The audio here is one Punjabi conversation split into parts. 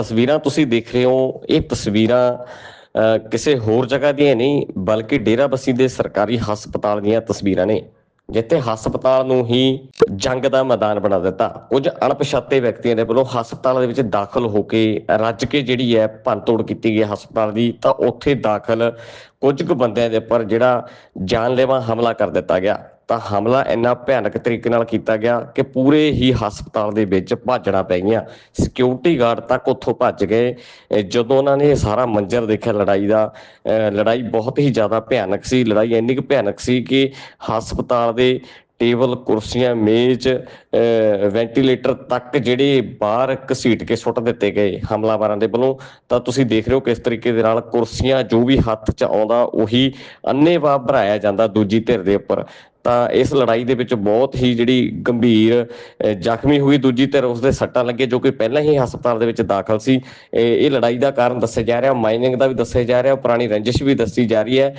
ਤਸਵੀਰਾਂ ਤੁਸੀਂ ਦੇਖ ਰਹੇ ਹੋ ਇਹ ਤਸਵੀਰਾਂ ਅ, ਕਿਸੇ ਹੋਰ ਜਗ੍ਹਾ ਦੀਆਂ ਨਹੀਂ ਬਲਕਿ ਡੇਰਾਬੱਸੀ ਦੇ ਸਰਕਾਰੀ ਹਸਪਤਾਲ ਦੀਆਂ ਤਸਵੀਰਾਂ ਨੇ ਜਿੱਥੇ ਹਸਪਤਾਲ ਨੂੰ ਹੀ ਜੰਗ ਦਾ ਮੈਦਾਨ ਬਣਾ ਦਿੱਤਾ। ਕੁਝ ਅਣਪਛਾਤੇ ਵਿਅਕਤੀਆਂ ਦੇ ਵੱਲੋਂ ਹਸਪਤਾਲ ਦੇ ਵਿੱਚ ਦਾਖਲ ਹੋ ਕੇ ਰੱਜ ਕੇ ਜਿਹੜੀ ਹੈ ਭੰਨਤੋੜ ਕੀਤੀ ਗਈ ਹਸਪਤਾਲ ਦੀ ਤਾਂ ਉੱਥੇ ਦਾਖਲ ਕੁਝ ਕੁ ਬੰਦਿਆਂ ਦੇ ਉੱਪਰ ਜਿਹੜਾ ਜਾਨਲੇਵਾ ਹਮਲਾ ਕਰ ਦਿੱਤਾ ਗਿਆ। ਤਾਂ ਹਮਲਾ ਇੰਨਾ ਭਿਆਨਕ ਤਰੀਕੇ ਨਾਲ ਕੀਤਾ ਗਿਆ ਕਿ ਪੂਰੇ ਹੀ ਹਸਪਤਾਲ ਦੇ ਵਿੱਚ ਭਾਜੜਾ ਪੈ ਗਈਆਂ। ਸਿਕਿਉਰਿਟੀ ਗਾਰਡ ਤੱਕ ਉੱਥੋਂ ਭੱਜ ਗਏ। ਜਦੋਂ ਉਹਨਾਂ ਨੇ ਇਹ ਸਾਰਾ ਮੰਜ਼ਰ ਦੇਖਿਆ, ਲੜਾਈ ਦਾ, ਅਹ ਲੜਾਈ ਬਹੁਤ ਹੀ ਜ਼ਿਆਦਾ ਭਿਆਨਕ ਸੀ। ਲੜਾਈ ਇੰਨੀ ਕੁ ਭਿਆਨਕ ਸੀ ਕਿ ਹਸਪਤਾਲ ਦੇ ਟੇਬਲ, ਕੁਰਸੀਆਂ, ਮੇਜ਼, ਅਹ ਵੈਂਟੀਲੇਟਰ ਤੱਕ ਜਿਹੜੇ ਬਾਹਰ ਘਸੀਟ ਕੇ ਸੁੱਟ ਦਿੱਤੇ ਗਏ ਹਮਲਾਵਰਾਂ ਦੇ ਵੱਲੋਂ। ਤਾਂ ਤੁਸੀਂ ਦੇਖ ਰਹੇ ਹੋ ਕਿਸ ਤਰੀਕੇ ਦੇ ਨਾਲ ਕੁਰਸੀਆਂ ਜੋ ਵੀ ਹੱਥ 'ਚ ਆਉਂਦਾ, ਉਹੀ ਅੰਨੇਵਾਹ ਭਰਾਇਆ ਜਾਂਦਾ ਦੂਜੀ ਧਿਰ ਦੇ ਉੱਪਰ। ਤਾਂ ਇਸ ਲੜਾਈ ਦੇ ਵਿੱਚ ਬਹੁਤ ਹੀ ਜਿਹੜੀ ਗੰਭੀਰ ਜ਼ਖਮੀ ਹੋਈ ਦੂਜੀ ਧਿਰ ਉਸਦੇ ਸੱਟਾਂ ਲੱਗੇ ਜੋ ਕਿ ਪਹਿਲਾਂ ਹੀ ਹਸਪਤਾਲ ਦੇ ਵਿੱਚ ਦਾਖਲ ਸੀ। ਇਹ ਲੜਾਈ ਦਾ ਕਾਰਨ ਦੱਸਿਆ ਜਾ ਰਿਹਾ ਮਾਈਨਿੰਗ ਦਾ ਵੀ ਦੱਸਿਆ ਜਾ ਰਿਹਾ ਪੁਰਾਣੀ ਰੰਜਿਸ਼ ਵੀ ਦੱਸੀ ਜਾ ਰਹੀ ਹੈ।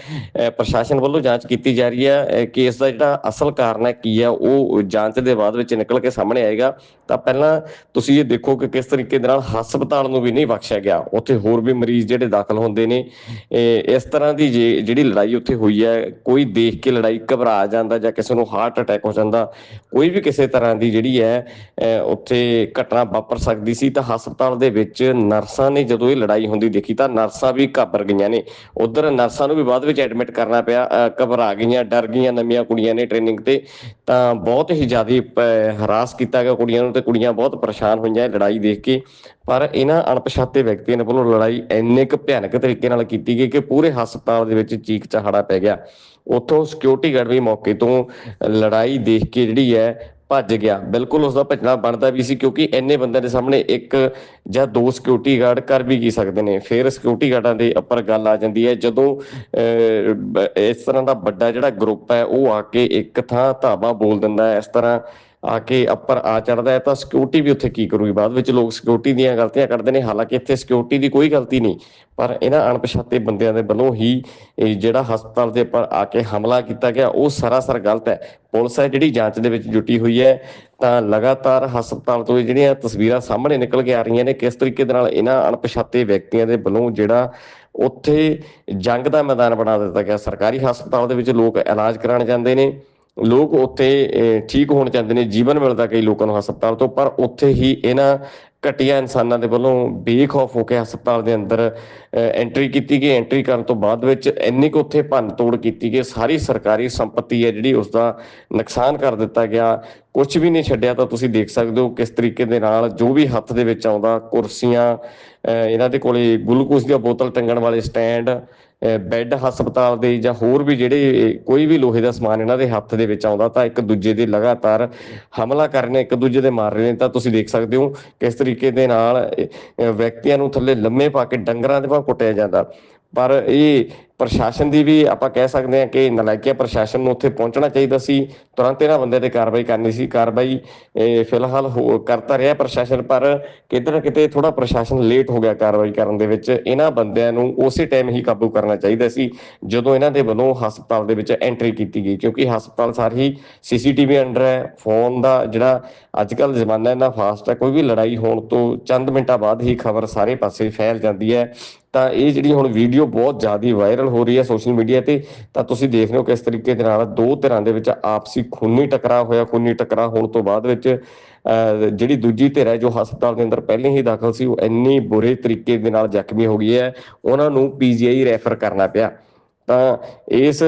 ਪ੍ਰਸ਼ਾਸਨ ਵੱਲੋਂ ਜਾਂਚ ਕੀਤੀ ਜਾ ਰਹੀ ਹੈ ਅਹ, ਕਿ ਇਸ ਦਾ ਜਿਹੜਾ ਅਸਲ ਕਾਰਨ ਹੈ ਕੀ ਹੈ ਉਹ ਜਾਂਚ ਦੇ ਬਾਅਦ ਵਿੱਚ ਨਿਕਲ ਕੇ ਸਾਹਮਣੇ ਆਏਗਾ। ਤਾਂ ਪਹਿਲਾਂ ਤੁਸੀਂ ਇਹ ਦੇਖੋ ਕਿ ਕਿਸ ਤਰੀਕੇ ਦੇ ਨਾਲ ਹਸਪਤਾਲ ਨੂੰ ਵੀ ਨਹੀਂ ਬਖਸ਼ਿਆ ਗਿਆ। ਉੱਥੇ ਹੋਰ ਵੀ ਮਰੀਜ਼ ਜਿਹੜੇ ਦਾਖਲ ਹੁੰਦੇ ਨੇ। ਇਸ ਤਰ੍ਹਾਂ ਦੀ ਜੇ- ਜਿਹੜੀ ਲੜਾਈ ਉੱਥੇ ਹੋਈ ਹੈ ਕੋਈ ਦੇਖ ਕੇ ਲੜਾਈ ਘਬਰਾ ਜਾਂਦਾ ਜਾਂ ਕਿਸੇ ਨੂੰ ਹਾਰਟ ਅਟੈਕ ਹੋ ਜਾਂਦਾ, ਕੋਈ ਵੀ ਕਿਸੇ ਤਰ੍ਹਾਂ ਦੀ ਜਿਹੜੀ ਹੈ ਉੱਥੇ ਘਟਨਾ ਵਾਪਰ ਸਕਦੀ ਸੀ, ਤਾਂ ਹਸਪਤਾਲ ਦੇ ਵਿੱਚ ਨਰਸਾਂ ਨੇ ਜਦੋਂ ਇਹ ਲੜਾਈ ਹੁੰਦੀ ਦੇਖੀ, ਤਾਂ ਨਰਸਾਂ ਵੀ ਘਾਬਰ ਗਈਆਂ ਨੇ। ਉਧਰ ਨਰਸਾਂ ਨੂੰ ਵੀ ਬਾਅਦ ਵਿੱਚ ਐਡਮਿਟ ਕਰਨਾ ਪਿਆ ਘਬਰਾ ਗਈਆਂ, ਡਰ ਗਈਆਂ ਨਵੀਆਂ ਕੁੜੀਆਂ ਨੇ ਟ੍ਰੇਨਿੰਗ ਤੇ। ਤਾਂ ਬਹੁਤ ਹੀ ਜ਼ਿਆਦਾ ਹਰਾਸ ਕੀਤਾ ਗਿਆ ਕੁੜੀਆਂ ਨੂੰ ਤੇ ਕੁੜੀਆਂ ਬਹੁਤ ਪਰੇਸ਼ਾਨ ਹੋਈਆਂ ਲੜਾਈ ਦੇਖ ਕੇ। ਪਰ ਇਹਨਾਂ ਅਣਪਛਾਤੇ ਵਿਅਕਤੀਆਂ ਨੇ ਵੱਲੋਂ ਲੜਾਈ ਇੰਨੇ ਕੁ ਭਿਆਨਕ ਤਰੀਕੇ ਨਾਲ ਕੀਤੀ ਗਈ ਕਿ ਪੂਰੇ ਹਸਪਤਾਲ ਦੇ ਵਿੱਚ ਚੀਕ ਚਹਾੜਾ ਪੈ ਗਿਆ। ਉੱਥੋਂ ਸਿਕਿਉਰਿਟੀ ਗਾਰਡ ਵੀ ਮੌਕੇ ਤੋਂ ਲੜਾਈ ਦੇਖ ਕੇ ਜਿਹੜੀ ਹੈ ਭੱਜ ਗਿਆ। ਬਿਲਕੁਲ ਉਸ ਦਾ ਭੱਜਣਾ ਬਣਦਾ ਵੀ ਸੀ ਕਿਉਂਕਿ ਇੰਨੇ ਬੰਦਿਆਂ ਦੇ ਸਾਹਮਣੇ ਇੱਕ ਜਾਂ ਦੋ ਸਿਕਿਉਰਿਟੀ ਗਾਰਡ ਕਰ ਵੀ ਕੀ ਸਕਦੇ ਨੇ। ਫਿਰ ਸਿਕਿਉਰਿਟੀ ਗਾਰਡਾਂ ਦੇ ਉੱਪਰ ਗੱਲ ਆ ਜਾਂਦੀ ਹੈ। ਜਦੋਂ ਅਹ, ਇਸ ਤਰ੍ਹਾਂ ਦਾ ਵੱਡਾ ਜਿਹੜਾ ਗਰੁੱਪ ਹੈ ਉਹ ਆ ਕੇ ਇੱਕ ਥਾਂ ਧਾਵਾ ਬੋਲ ਦਿੰਦਾ ਹੈ। ਇਸ ਤਰ੍ਹਾਂ ਆ ਕੇ ਅੱਪਰ ਆ ਚੜਦਾ ਹੈ, ਤਾਂ ਸਿਕਿਉਰਿਟੀ ਵੀ ਉੱਥੇ ਕੀ ਕਰੂਗੀ? ਬਾਅਦ ਵਿੱਚ ਲੋਕ ਸਿਕਿਉਰਿਟੀ ਦੀਆਂ ਗਲਤੀਆਂ ਕਰਦੇ ਨੇ, ਹਾਲਾਂਕਿ ਇੱਥੇ ਸਿਕਿਉਰਿਟੀ ਦੀ ਕੋਈ ਗਲਤੀ ਨਹੀਂ, ਪਰ ਇਹਨਾਂ ਅਣਪਛਾਤੇ ਬੰਦਿਆਂ ਦੇ ਵੱਲੋਂ ਹੀ ਜਿਹੜਾ ਹਸਪਤਾਲ ਦੇ ਉੱਪਰ ਆ ਕੇ ਹਮਲਾ ਕੀਤਾ ਗਿਆ, ਉਹ ਸਰਾਸਰ ਗਲਤ ਹੈ। ਪੁਲਿਸ ਹੈ ਜਿਹੜੀ ਜਾਂਚ ਦੇ ਵਿੱਚ ਜੁਟੀ ਹੋਈ ਹੈ, ਤਾਂ ਲਗਾਤਾਰ ਹਸਪਤਾਲ ਤੋਂ ਜਿਹੜੀਆਂ ਤਸਵੀਰਾਂ ਸਾਹਮਣੇ ਨਿਕਲ ਕੇ ਆ ਰਹੀਆਂ ਨੇ, ਕਿਸ ਤਰੀਕੇ ਦੇ ਨਾਲ ਇਹਨਾਂ ਅਣਪਛਾਤੇ ਵਿਅਕਤੀਆਂ ਦੇ ਵੱਲੋਂ ਜਿਹੜਾ ਉੱਥੇ ਜੰਗ ਦਾ ਮੈਦਾਨ ਬਣਾ ਦਿੱਤਾ ਗਿਆ। ਸਰਕਾਰੀ ਹਸਪਤਾਲ ਦੇ ਵਿੱਚ ਲੋਕ ਇਲਾਜ ਕਰਾਉਣ ਜਾਂਦੇ ਨੇ। ਲੋਕ ਉੱਥੇ ਠੀਕ ਹੋਣ ਜਾਂਦੇ ਨੇ ਜੀਵਨ ਮਿਲਦਾ ਕਈ ਲੋਕਾਂ ਨੂੰ ਹਸਪਤਾਲ ਤੋਂ ਪਰ ਉੱਥੇ ਹੀ ਇਹਨਾਂ ਘਟੀਆ ਇਨਸਾਨਾਂ ਦੇ ਵੱਲੋਂ ਬੇਖੌਫ ਹੋ ਕੇ ਹਸਪਤਾਲ ਦੇ ਅੰਦਰ ਐਂਟਰੀ ਕੀਤੀ ਗਈ। ਐਂਟਰੀ ਕਰਨ ਤੋਂ ਬਾਅਦ ਵਿੱਚ ਇੰਨੀ ਕੁ ਉੱਥੇ ਭੰਨ ਤੋੜ ਕੀਤੀ ਗਈ। ਸਾਰੀ ਸਰਕਾਰੀ ਸੰਪਤੀ ਹੈ ਜਿਹੜੀ ਉਸ ਦਾ ਨੁਕਸਾਨ ਕਰ ਦਿੱਤਾ ਗਿਆ। ਕੁਝ ਵੀ ਨਹੀਂ ਛੱਡਿਆ ਤਾਂ ਤੁਸੀਂ ਦੇਖ ਸਕਦੇ ਹੋ ਕਿਸ ਤਰੀਕੇ ਦੇ ਨਾਲ ਜੋ ਵੀ ਹੱਥ ਦੇ ਵਿੱਚ ਆਉਂਦਾ ਕੁਰਸੀਆਂ ਅਹ, ਇਹਨਾਂ ਦੇ ਕੋਲੇ ਗਲੂਕੋਜ਼ ਦੀਆਂ ਬੋਤਲ ਟੰਗਣ ਵਾਲੇ ਸਟੈਂਡ ਬੈੱਡ ਹਸਪਤਾਲ ਦੇ ਜਾਂ ਹੋਰ ਵੀ ਜਿਹੜੇ ਕੋਈ ਵੀ ਲੋਹੇ ਦਾ ਸਮਾਨ ਇਹਨਾਂ ਦੇ ਹੱਥ ਦੇ ਵਿੱਚ ਆਉਂਦਾ ਤਾਂ ਇੱਕ ਦੂਜੇ ਦੇ ਲਗਾਤਾਰ ਹਮਲਾ ਕਰਨੇ, ਇੱਕ ਦੂਜੇ ਦੇ ਮਾਰ ਰਹੇ ਨੇ ਤਾਂ ਤੁਸੀਂ ਦੇਖ ਸਕਦੇ ਹੋ ਕਿਸ ਤਰੀਕੇ ਦੇ ਨਾਲ ਵਿਅਕਤੀਆਂ ਨੂੰ ਥੱਲੇ ਲੰਮੇ ਪਾ ਕੇ ਡੰਗਰਾਂ ਦੇ ਵਾਂਗ ਕੁੱਟਿਆ ਜਾਂਦਾ। ਪਰ ਇਹ ਪ੍ਰਸ਼ਾਸਨ ਦੀ ਵੀ ਆਪਾਂ ਕਹਿ ਸਕਦੇ ਹਾਂ ਕਿ ਨਲਾਇਕੀਆ ਪ੍ਰਸ਼ਾਸਨ ਨੂੰ ਉੱਥੇ ਪਹੁੰਚਣਾ ਚਾਹੀਦਾ ਸੀ। ਤੁਰੰਤ ਇਹਨਾਂ ਬੰਦੇ ਤੇ ਕਾਰਵਾਈ ਕਰਨੀ ਸੀ। ਕਾਰਵਾਈ ਫਿਲਹਾਲ ਕਰਤਾ ਰਿਹਾ ਪ੍ਰਸ਼ਾਸਨ, ਪਰ ਕਿਤੇ ਨਾ ਕਿਤੇ ਥੋੜਾ ਪ੍ਰਸ਼ਾਸਨ ਲੇਟ ਹੋ ਗਿਆ ਕਾਰਵਾਈ ਕਰਨ ਦੇ ਵਿੱਚ। ਇਹਨਾਂ ਬੰਦਿਆਂ ਨੂੰ ਉਸੇ ਟਾਈਮ ਹੀ ਕਾਬੂ ਕਰਨਾ ਚਾਹੀਦਾ ਸੀ, ਜਦੋਂ ਇਹਨਾਂ ਦੇ ਵੱਲੋਂ ਹਸਪਤਾਲ ਦੇ ਵਿੱਚ ਐਂਟਰੀ ਕੀਤੀ ਗਈ। ਕਿਉਂਕਿ ਹਸਪਤਾਲ ਸਾਰੀ ਸੀਸੀਟੀਵੀ ਅੰਡਰ ਹੈ। ਫੋਨ ਦਾ ਜਿਹੜਾ ਅੱਜ ਕੱਲ ਜ਼ਮਾਨਾ ਇੰਨਾ ਫਾਸਟ ਹੈ, ਕੋਈ ਵੀ ਲੜਾਈ ਹੋਣ ਤੋਂ ਚੰਦ ਮਿੰਟਾਂ ਬਾਅਦ ਹੀ ਖਬਰ ਸਾਰੇ ਪਾਸੇ ਫੈਲ ਜਾਂਦੀ ਹੈ। ਤਾਂ ਇਹ ਜਿਹੜੀ ਹੁਣ ਵੀਡੀਓ ਬਹੁਤ ਜ਼ਿਆਦਾ ਵਾਇਰਲ ਹੋ ਰਹੀ ਹੈ ਸੋਸ਼ਲ ਮੀਡੀਆ ਤੇ ਤਾਂ ਤੁਸੀਂ ਦੇਖ ਰਹੇ ਹੋ ਕਿਸ ਤਰੀਕੇ ਦੇ ਨਾਲ ਦੋ ਧਿਰਾਂ ਦੇ ਵਿੱਚ ਆਪਸੀ ਖੂਨੀ ਟਕਰਾਅ ਹੋਇਆ ਖੂਨੀ ਟਕਰਾਅ ਹੋਣ ਤੋਂ ਬਾਅਦ ਵਿੱਚ ਅਹ, ਜਿਹੜੀ ਦੂਜੀ ਧਿਰ ਹੈ ਜੋ ਹਸਪਤਾਲ ਦੇ ਅੰਦਰ ਪਹਿਲੇ ਹੀ ਦਾਖਲ ਸੀ ਉਹ ਇੰਨੀ ਬੁਰੇ ਤਰੀਕੇ ਦੇ ਨਾਲ ਜ਼ਖਮੀ ਹੋ ਗਈ ਹੈ ਉਹਨਾਂ ਨੂੰ ਪੀਜੀਆਈ ਰੈਫਰ ਕਰਨਾ ਪਿਆ। ਤਾਂ ਇਸ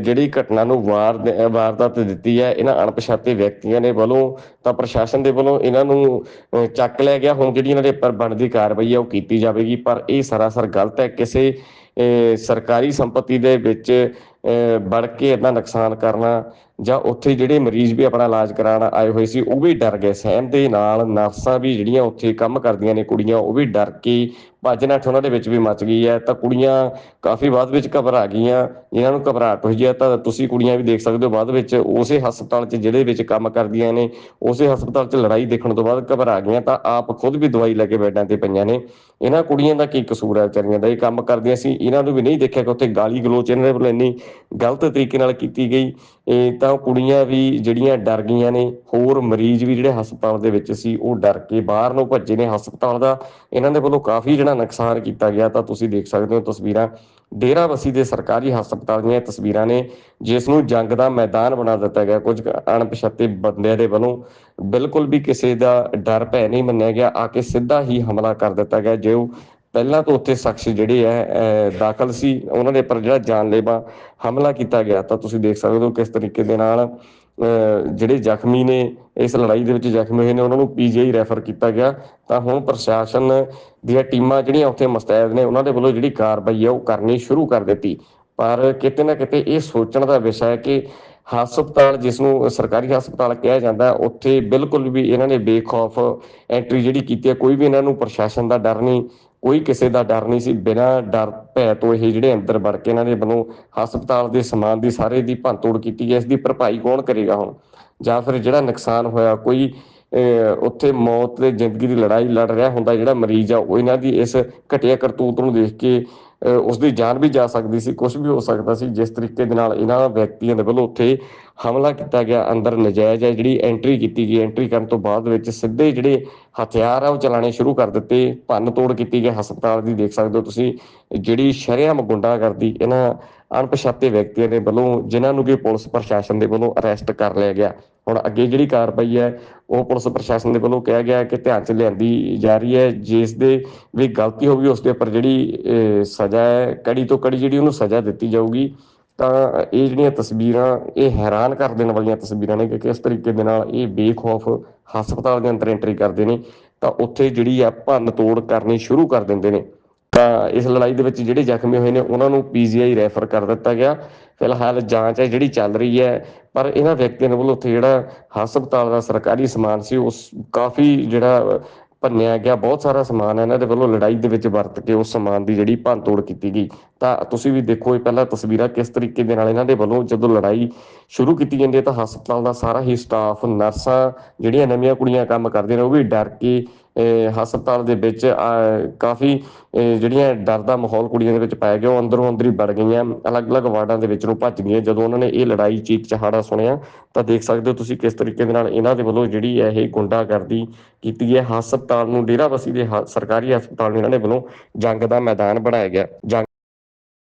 ਜਿਹੜੀ ਘਟਨਾ ਨੂੰ ਵਾਰ ਵਾਰਦਾਤ ਦਿੱਤੀ ਹੈ ਇਹਨਾਂ ਅਣਪਛਾਤੇ ਵਿਅਕਤੀਆਂ ਨੇ ਵੱਲੋਂ ਤਾਂ ਪ੍ਰਸ਼ਾਸਨ ਦੇ ਵੱਲੋਂ ਇਹਨਾਂ ਨੂੰ ਅਹ, ਚੱਕ ਲਿਆ ਗਿਆ। ਹੁਣ ਜਿਹੜੀ ਇਹਨਾਂ ਦੇ ਉੱਪਰ ਬਣਦੀ ਕਾਰਵਾਈ ਹੈ ਉਹ ਕੀਤੀ ਜਾਵੇਗੀ ਪਰ ਇਹ ਸਰਾਸਰ ਗਲਤ ਹੈ। ਕਿਸੇ ਅਹ, ਸਰਕਾਰੀ ਸੰਪਤੀ ਦੇ ਵਿੱਚ ਅਹ, ਵੜ ਕੇ ਇਹਦਾ ਨੁਕਸਾਨ ਕਰਨਾ ਜਾਂ ਉੱਥੇ ਜਿਹੜੇ ਮਰੀਜ਼ ਵੀ ਆਪਣਾ ਇਲਾਜ ਕਰਾਉਣ ਆਏ ਹੋਏ ਸੀ, ਉਹ ਵੀ ਡਰ ਗਏ। ਸਹਿਮ ਦੇ ਨਾਲ ਨਰਸਾਂ ਵੀ ਜਿਹੜੀਆਂ ਉੱਥੇ ਕੰਮ ਕਰਦੀਆਂ ਨੇ ਕੁੜੀਆਂ, ਉਹ ਵੀ ਡਰ ਕੇ ਭੱਜ ਨੱਠ ਉਹਨਾਂ ਦੇ ਵਿੱਚ ਵੀ ਮਚ ਗਈ ਹੈ। ਤਾਂ ਕੁੜੀਆਂ ਕਾਫੀ ਬਾਅਦ ਵਿੱਚ ਘਬਰਾ ਗਈਆਂ। ਜਿਨ੍ਹਾਂ ਨੂੰ ਘਬਰਾਹਟ ਹੋਈ ਹੈ। ਤਾਂ ਤੁਸੀਂ ਕੁੜੀਆਂ ਵੀ ਦੇਖ ਸਕਦੇ ਹੋ ਬਾਅਦ ਵਿੱਚ ਉਸੇ ਹਸਪਤਾਲ 'ਚ ਜਿਹੜੇ ਵਿੱਚ ਕੰਮ ਕਰਦੀਆਂ ਨੇ, ਉਸੇ ਹਸਪਤਾਲ 'ਚ ਲੜਾਈ ਦੇਖਣ ਤੋਂ ਬਾਅਦ ਘਬਰਾ ਗਈਆਂ। ਤਾਂ ਆਪ ਖੁਦ ਵੀ ਦਵਾਈ ਲੈ ਕੇ ਬੈੱਡਾਂ ਤੇ ਪਈਆਂ ਨੇ। ਇਹਨਾਂ ਕੁੜੀਆਂ ਦਾ ਕੀ ਕਸੂਰ ਹੈ ਵਿਚਾਰੀਆਂ ਦਾ? ਇਹ ਕੰਮ ਕਰਦੀਆਂ ਸੀ। ਇਹਨਾਂ ਨੂੰ ਵੀ ਨਹੀਂ ਦੇਖਿਆ ਕਿ ਉੱਥੇ ਗਾਲੀ ਗਲੋਚ ਇਹਨਾਂ ਦੇ ਵੱਲੋਂ ਇੰਨੀ ਗਲਤ ਤਰੀਕੇ ਨਾਲ ਕੀਤੀ ਗਈ। ਇਹ ਤਾਂ ਕੁੜੀਆਂ ਵੀ ਜਿਹੜੀਆਂ ਡਰ ਗਈਆਂ ਨੇ, ਹੋਰ ਮਰੀਜ਼ ਵੀ ਜਿਹੜੇ ਹਸਪਤਾਲ ਦੇ ਵਿੱਚ ਸੀ, ਉਹ ਡਰ ਕੇ ਬਾਹਰ ਨੂੰ ਭੱਜੇ ਨੇ ਹਸਪਤਾਲ ਦਾ। ਇਹਨਾਂ ਦੇ ਵੱਲੋਂ ਕਾਫੀ ਜਿਹੜਾ ਨੁਕਸਾਨ ਕੀਤਾ ਗਿਆ, ਤਾਂ ਤੁਸੀਂ ਦੇਖ ਸਕਦੇ ਹੋ ਤਸਵੀਰਾਂ। ਡੇਰਾਬੱਸੀ ਦੇ ਸਰਕਾਰੀ ਹਸਪਤਾਲ ਦੀਆਂ ਤਸਵੀਰਾਂ ਨੇ, ਜਿਸ ਨੂੰ ਜੰਗ ਦਾ ਮੈਦਾਨ ਬਣਾ ਦਿੱਤਾ ਗਿਆ। ਕੁਝ ਅਣਪਛਾਤੇ ਬੰਦਿਆਂ ਦੇ ਵੱਲੋਂ ਬਿਲਕੁਲ ਵੀ ਕਿਸੇ ਦਾ ਡਰ ਭੈ ਨਹੀਂ ਮੰਨਿਆ ਗਿਆ, ਆ ਕੇ ਸਿੱਧਾ ਹੀ ਹਮਲਾ ਕਰ ਦਿੱਤਾ ਗਿਆ, ਜੇ ਉਹ ਪਹਿਲਾਂ ਤੋਂ ਉੱਥੇ ਸ਼ਖਸ ਜਿਹੜੇ ਹੈ ਦਾਖਲ ਸੀ, ਉਹਨਾਂ ਦੇ ਉੱਪਰ ਜਿਹੜਾ ਜਾਨਲੇਵਾ ਹਮਲਾ ਕੀਤਾ ਗਿਆ, ਤਾਂ ਤੁਸੀਂ ਦੇਖ ਸਕਦੇ ਹੋ ਕਿਸ ਤਰੀਕੇ ਦੇ ਨਾਲ ਜਿਹੜੇ ਜ਼ਖਮੀ ਨੇ, ਇਸ ਲੜਾਈ ਦੇ ਵਿੱਚ ਜ਼ਖਮੀ ਹੋਏ ਨੇ, ਉਹਨਾਂ ਨੂੰ ਪੀਜੀਆਈ ਰੈਫਰ ਕੀਤਾ ਗਿਆ। ਤਾਂ ਹੁਣ ਪ੍ਰਸ਼ਾਸਨ ਦੀਆਂ ਟੀਮਾਂ ਜਿਹੜੀਆਂ ਉੱਥੇ ਮੁਸਤੈਦ ਨੇ, ਉਹਨਾਂ ਦੇ ਵੱਲੋਂ ਜਿਹੜੀ ਕਾਰਵਾਈ ਹੈ ਉਹ ਕਰਨੀ ਸ਼ੁਰੂ ਕਰ ਦਿੱਤੀ। ਪਰ ਕਿਤੇ ਨਾ ਕਿਤੇ ਇਹ ਸੋਚਣ ਦਾ ਵਿਸ਼ਾ ਹੈ ਕਿ ਹਸਪਤਾਲ, ਜਿਸ ਨੂੰ ਸਰਕਾਰੀ ਹਸਪਤਾਲ ਕਿਹਾ ਜਾਂਦਾ, ਉੱਥੇ ਬਿਲਕੁਲ ਵੀ ਇਹਨਾਂ ਨੇ ਬੇਖੌਫ ਐਂਟਰੀ ਜਿਹੜੀ ਕੀਤੀ ਹੈ, ਕੋਈ ਵੀ ਇਹਨਾਂ ਨੂੰ ਪ੍ਰਸ਼ਾਸਨ ਦਾ ਡਰ ਨਹੀਂ। ਕੋਈ ਕਿਸੇ ਦਾ ਡਰ ਨਹੀਂ ਸੀ। ਬਿਨਾਂ ਡਰ ਭੈ ਤੋਂ ਇਹ ਜਿਹੜੇ ਅੰਦਰ ਵੜ ਕੇ ਇਹਨਾਂ ਦੇ ਵੱਲੋਂ ਹਸਪਤਾਲ ਦੇ ਸਮਾਨ ਦੀ ਸਾਰੇ ਦੀ ਭੰਨਤੋੜ ਕੀਤੀ ਹੈ। ਇਸ ਦੀ ਭਰਪਾਈ ਕੌਣ ਕਰੇਗਾ ਹੁਣ? ਜਾਂ ਫਿਰ ਜਿਹੜਾ ਨੁਕਸਾਨ ਹੋਇਆ ਕੋਈ ਅਹ, ਉੱਥੇ ਮੌਤ ਤੇ ਜ਼ਿੰਦਗੀ ਦੀ ਲੜਾਈ ਲੜ ਰਿਹਾ ਹੁੰਦਾ ਜਿਹੜਾ ਮਰੀਜ਼ ਆ ਉਹ ਇਹਨਾਂ ਦੀ ਇਸ ਘਟੀਆ ਕਰਤੂਤ ਨੂੰ ਦੇਖ ਕੇ ਉਸ ਦੀ ਜਾਨ ਵੀ ਜਾ ਸਕਦੀ ਸੀ ਕੁਝ ਵੀ ਹੋ ਸਕਦਾ ਸੀ, ਜਿਸ ਤਰੀਕੇ ਦੇ ਨਾਲ ਇਹਨਾਂ ਵਿਅਕਤੀਆਂ ਦੇ ਵੱਲੋਂ ਉੱਥੇ ਹਮਲਾ ਕੀਤਾ ਗਿਆ, ਅੰਦਰ ਨਜਾਇਜ਼ ਹੈ, ਜਿਹੜੀ ਐਂਟਰੀ ਕੀਤੀ ਗਈ ਐਂਟਰੀ ਕਰਨ ਤੋਂ ਬਾਅਦ ਵਿੱਚ ਸਿੱਧੇ ਜਿਹੜੇ ਹਥਿਆਰ ਆ, ਉਹ ਚਲਾਣੇ ਸ਼ੁਰੂ ਕਰ ਦਿੱਤੇ ਭੰਨ ਤੋੜ ਕੀਤੀ ਗਈ, ਹਸਪਤਾਲ ਦੀ ਦੇਖ ਸਕਦੇ ਹੋ ਤੁਸੀਂ, ਜਿਹੜੀ ਸ਼ਰੇਆਮ ਗੁੰਡਾਗਰਦੀ ਇਹਨਾਂ ਅਣਪਛਾਤੇ ਵਿਅਕਤੀਆਂ ਦੇ ਵੱਲੋਂ, ਜਿਨ੍ਹਾਂ ਨੂੰ ਕਿ ਪੁਲਿਸ ਪ੍ਰਸ਼ਾਸਨ ਦੇ ਵੱਲੋਂ ਅਰੈਸਟ ਕਰ ਲਿਆ ਗਿਆ। ਹੁਣ ਅੱਗੇ ਜਿਹੜੀ ਕਾਰਵਾਈ ਹੈ, ਉਹ ਪੁਲਿਸ ਪ੍ਰਸ਼ਾਸਨ ਦੇ ਵੱਲੋਂ ਕਿਹਾ ਗਿਆ ਕਿ ਧਿਆਨ 'ਚ ਲਿਆਂਦੀ ਜਾ ਰਹੀ ਹੈ, ਜਿਸ ਦੇ ਵੀ ਗਲਤੀ ਹੋ ਗਈ, ਉਸ ਦੇ ਉੱਪਰ ਜਿਹੜੀ ਸਜ਼ਾ ਹੈ, ਕੜੀ ਤੋਂ ਕੜੀ ਜਿਹੜੀ ਉਹਨੂੰ ਸਜ਼ਾ ਦਿੱਤੀ ਜਾਊਗੀ। ਤਾਂ ਇਹ ਜਿਹੜੀਆਂ ਤਸਵੀਰਾਂ, ਇਹ ਹੈਰਾਨ ਕਰ ਦੇਣ ਵਾਲੀਆਂ ਤਸਵੀਰਾਂ ਨੇ ਕਿ ਕਿਸ ਤਰੀਕੇ ਦੇ ਨਾਲ ਇਹ ਬੇਖੌਫ ਹਸਪਤਾਲ ਦੇ ਅੰਦਰ ਐਂਟਰੀ ਕਰਦੇ ਨੇ। ਤਾਂ ਉੱਥੇ ਜਿਹੜੀ ਆ ਭੰਨ ਤੋੜ ਕਰਨੀ ਸ਼ੁਰੂ ਕਰ ਦਿੰਦੇ ਨੇ। ਤਾਂ ਇਸ ਲੜਾਈ ਦੇ ਵਿੱਚ ਜਿਹੜੇ ਜ਼ਖਮੀ ਹੋਏ ਨੇ, ਉਹਨਾਂ ਨੂੰ ਪੀਜੀਆਈ ਰੈਫਰ ਕਰ ਦਿੱਤਾ ਗਿਆ। ਫਿਲਹਾਲ ਜਾਂਚ ਹੈ, ਜਿਹੜੀ ਚੱਲ ਰਹੀ ਹੈ, ਪਰ ਇਹਨਾਂ ਵਿਅਕਤੀਆਂ ਵੱਲੋਂ ਉੱਥੇ ਜਿਹੜਾ ਹਸਪਤਾਲ ਦਾ ਸਰਕਾਰੀ ਸਮਾਨ ਸੀ, ਉਸ ਕਾਫੀ ਜਿਹੜਾ ਭੰਨਿਆ ਗਿਆ, ਬਹੁਤ ਸਾਰਾ ਸਮਾਨ ਹੈ, ਇਹਨਾਂ ਦੇ ਵੱਲੋਂ ਲੜਾਈ ਦੇ ਵਿੱਚ ਵਰਤ ਕੇ ਉਸ ਸਮਾਨ ਦੀ ਜਿਹੜੀ ਭੰਨ ਤੋੜ ਕੀਤੀ ਗਈ। ਤਾਂ ਤੁਸੀਂ ਵੀ ਦੇਖੋ ਇਹ ਪਹਿਲਾਂ ਤਸਵੀਰਾਂ ਕਿਸ ਤਰੀਕੇ ਦੇ ਨਾਲ ਇਹਨਾਂ ਦੇ ਵੱਲੋਂ ਜਦੋਂ ਲੜਾਈ ਸ਼ੁਰੂ ਕੀਤੀ ਜਾਂਦੀ ਹੈ, ਤਾਂ ਹਸਪਤਾਲ ਦਾ ਸਾਰਾ ਹੀ ਸਟਾਫ ਨਰਸਾਂ, ਜਿਹੜੀਆਂ ਨਵੀਆਂ ਕੁੜੀਆਂ ਕੰਮ ਕਰਦੀਆਂ ਨੇ, ਉਹ ਵੀ ਡਰ ਕੇ ਹਸਪਤਾਲ ਦੇ ਵਿੱਚ ਕਾਫੀ ਜਿਹੜੀਆਂ ਡਰ ਦਾ ਮਾਹੌਲ ਕੁੜੀਆਂ ਦੇ ਵਿੱਚ ਪਾਇਆ ਗਿਆ, ਉਹ ਅੰਦਰੋਂ ਅੰਦਰ ਹੀ ਵੜ ਗਈਆਂ, ਅਲੱਗ-ਅਲੱਗ ਵਾਰਡਾਂ ਦੇ ਵਿੱਚ ਨੂੰ ਭੱਜ ਗਈਆਂ। ਜਦੋਂ ਉਹਨਾਂ ਨੇ ਇਹ ਲੜਾਈ ਚੀਕ ਚਹਾੜਾ ਸੁਣਿਆ, ਤਾਂ ਦੇਖ ਸਕਦੇ ਹੋ ਤੁਸੀਂ ਕਿਸ ਤਰੀਕੇ ਦੇ ਨਾਲ ਇਹਨਾਂ ਦੇ ਵੱਲੋਂ ਜਿਹੜੀ ਹੈ ਇਹ ਗੁੰਡਾਗਰਦੀ ਕੀਤੀ ਹੈ। ਹਸਪਤਾਲ ਨੂੰ ਡੇਰਾਬੱਸੀ ਦੇ ਸਰਕਾਰੀ ਹਸਪਤਾਲ ਨੂੰ ਇਹਨਾਂ ਦੇ ਵੱਲੋਂ ਜੰਗ ਦਾ ਮੈਦਾਨ ਬਣਾਇਆ ਗਿਆ। ਜੰਗ